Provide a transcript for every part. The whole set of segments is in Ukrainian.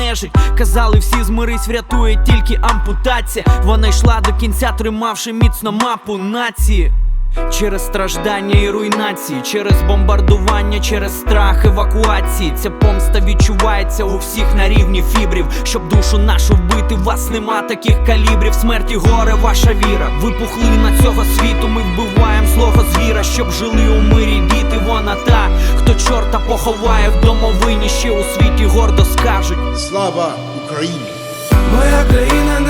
нежить. Казали, всі змирись, врятує тільки ампутація. Вона йшла до кінця, тримавши міцно мапу нації. Через страждання і руйнації, через бомбардування, через страх евакуації. Ця помста відчувається у всіх на рівні фібрів. Щоб душу нашу вбити, вас нема таких калібрів. Смерті горе, ваша віра. Ви пухлина цього світу. Ми вбиваємо злого звіра, щоб жили у мирі поховає в домовині, ще у світі гордо скажуть. Слава Україні! Моя країна не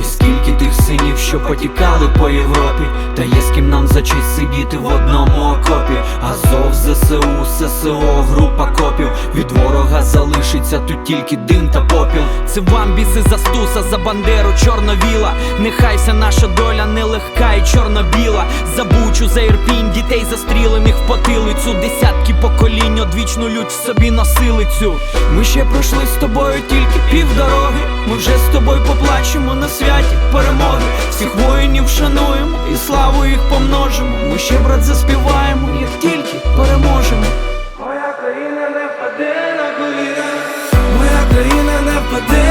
І скільки тих синів, що потікали по Європі, та є з ким нам за честь сидіти в одному окопі. Азов, ЗСУ, ССО, група копів. Від ворога залишиться тут тільки дим та попіл. Це вам біси за стуса, за бандеру, чорновіла. Нехай вся наша доля нелегка і чорно-біла. За бучу, за ірпінь, дітей застрілених в потилицю. Десятки поколінь одвічну лють в собі носили цю. Ми ще пройшли з тобою тільки півдороги. Ми вже з тобою поплачемо на святі перемоги. Всіх воїнів шануємо і славу їх помножимо. Ми ще брат заспіваємо, як тільки переможемо. Моя країна не впаде на коліна, моя країна не впаде.